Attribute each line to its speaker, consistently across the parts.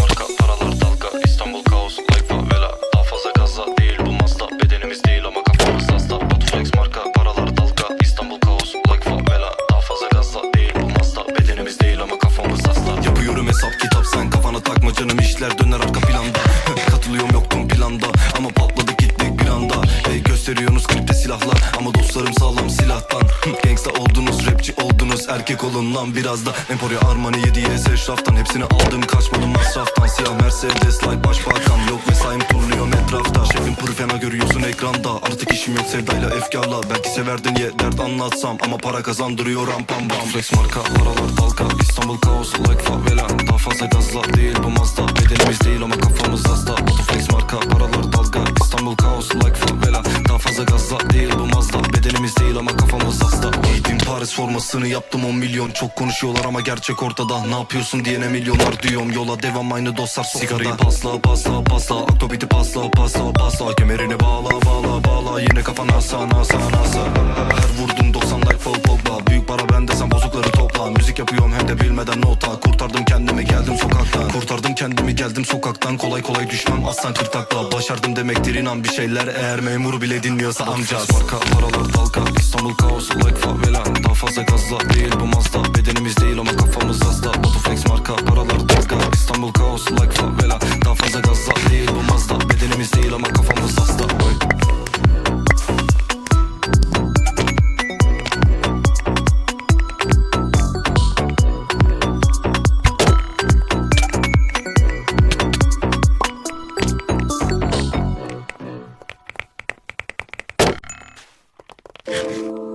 Speaker 1: marka Paralar dalga İstanbul kaos like sağlam silahtan. Gangsta oldunuz rapçi oldunuz erkek olun lan biraz da. Emporia Armani 7 YS eşraftan Hepsini aldım kaçmadım masraftan. Siyah Mercedes like başbakan. Yok mesaim turluyor etrafta. Pır fena görüyorsun ekranda. Artık işim yok sevdayla efkarla. Belki severdin ye dert anlatsam Ama para kazandırıyor ram pam bam. Flex marka paralar dalga İstanbul kaos like favela. Daha fazla gazla değil bu Mazda. Bedenimiz değil ama kafamız hasta. Batu flex marka paralar dalga. İstanbul kaos like favela. Daha fazla gazla değil bu Mazda. Bedenimiz değil ama kafamız hasta. Giydim Paris formasını yaptım 10 milyon. Çok konuşuyorlar ama gerçek ortada. Ne yapıyorsun diyene milyonlar diyorum. Yola devam aynı dostlar Sigarayı pasla pasla pasla Aktobiti pasla pasla pasla Kemerini bağla bağla bağla. Yine kafa nasa nasa nasa. Her vurdum 90 like Paul Pogba Büyük para bende sen bozukları topla. Müzik yapıyorum hem de bilmeden nota. Kurtardım kendimi geldim sokaktan. Kurtardım kendimi geldim sokaktan. Kolay kolay düşmem aslan kırtakla. Başardım demektir inan bir şeyler. Eğer memur bile dinliyorsa amca Marka paralar dalga. İstanbul kaos like favela Daha fazla gazla değil bu Mazda Bedenimiz değil ama kafamız hasta. Batu flex marka paralar dalga İstanbul kaos like favela Daha fazla gazla değil
Speaker 2: Nereden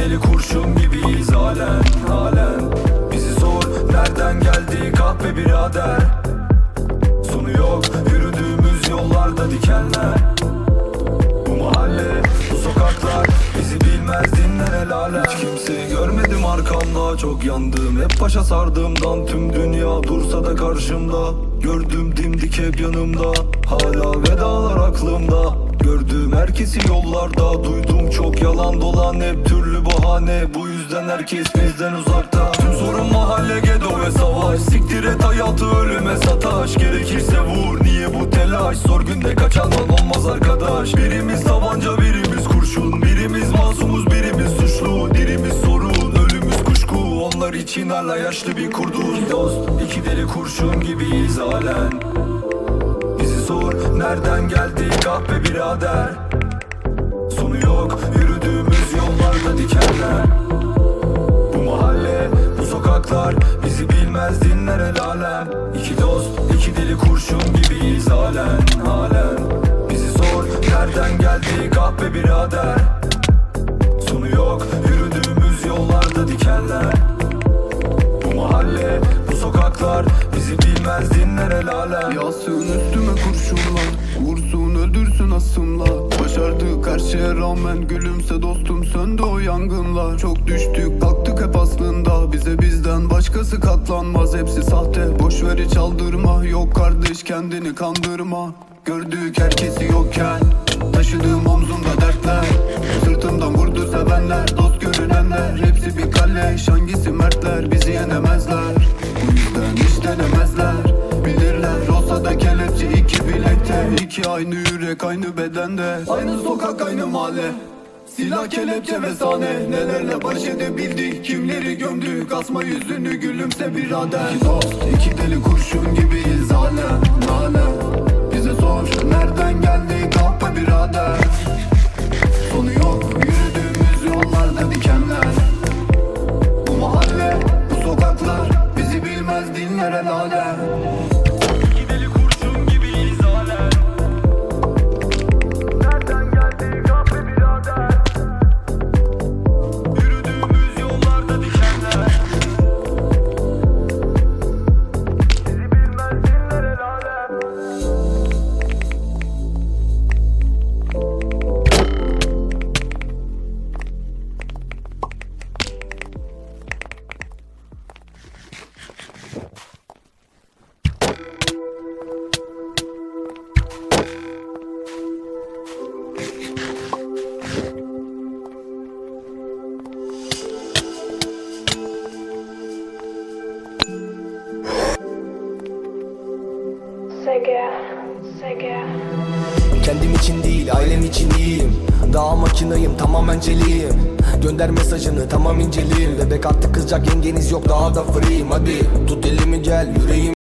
Speaker 3: deli kurşun gibiyiz halen, halen Bizi sor, nereden geldi kahpe birader? Sonu yok, yürüdüğümüz yollarda dikenler. Bu mahalle, bu sokaklar Bizi bilmez dinler el alem Hiç kimseyi görmedim arkamda Çok yandım, hep başa sardığımdan Tüm dünya dursa da karşımda. Gördüm dimdik hep yanımda Hala vedalar aklımda Gördüğüm herkesi yollarda Duydum. Çok yalan dolan hep türlü bahane. Bu yüzden herkes bizden uzakta. Tüm sorun mahalle gedo ve savaş. Siktir et hayatı ölüme sataş. Gerekirse vur niye bu telaş? Zor günde kaçandan olmaz arkadaş. Birimiz tabanca birimiz kurşun. Birimiz masumuz birimiz suçlu. Dirimiz sorun ölümüz kuşku. Onlar için hala yaşlı bir kurdun İki dost iki deli kurşun gibiyiz halen nereden geldi kahpe birader? Sonu yok yürüdüğümüz yollarda dikenler. Bu mahalle bu sokaklar bizi bilmez dinler el alem. İki dost iki deli kurşun gibiyiz halen halen. Bizi sor nereden geldi kahpe birader? Sonu yok yürüdüğümüz yollarda dikenler. Bu mahalle, bu sokaklar bilmez dinler el alem
Speaker 4: Yasın üstüme kurşunlar Vursun öldürsün asımla Başardık her şeye rağmen Gülümse dostum. Söndü o yangınlar. Çok düştük kalktık hep aslında. Bize bizden başkası katlanmaz. Hepsi sahte. Boş ver hiç aldırma. Yok kardeş kendini kandırma. Gördük herkesi yokken iki aynı yürek aynı bedende. Aynı sokak aynı mahalle. Silah kelepçe ve sahne. Nelerle baş edebildik? Kimleri gömdük? Asma yüzünü gülümse birader. İki dost iki deli kurşun gibiyiz. Halen halen Bize sor nereden geldi kahpe birader. Sonu yok
Speaker 5: Kendim için değil ailem için iyiyim. Daha makinayım tamamen celiyim Gönder mesajını tamam inceleyeyim Bebek artık kızacak yengeniz yok daha da free'yim Hadi tut elimi gel yüreğim